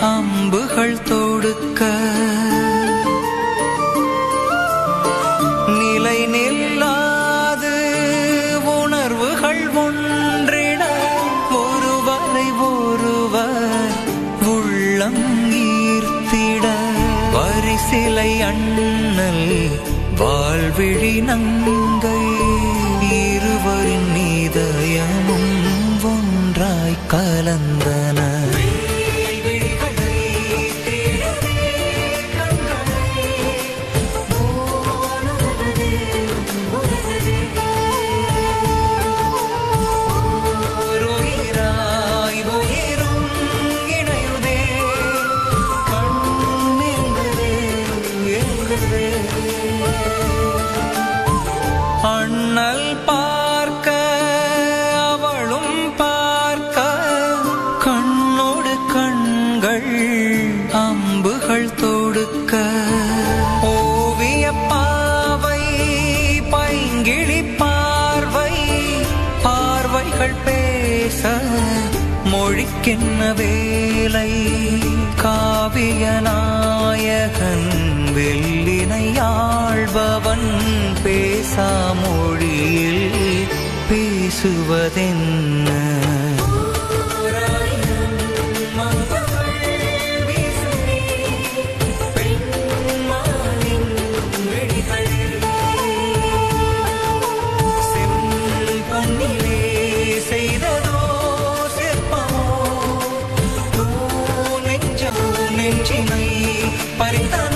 அம்புகள் தொடுக்க. நிலை நில்லாது உணர்வுகள் ஒன்றிட. ஒருவரை ஒருவர் உள்ளம் ஈர்த்திட. வரிசிலை அண்ணல் வாழ்விழி நங்கை. இருவரின் இதயமும் ஒன்றாய் கலந்த மொழிக்கின்ன வேலை காவிய நாயகன் வெள்ளினை பேசா மொழியில் பேசுவதென்ன? నెంచినై పరితన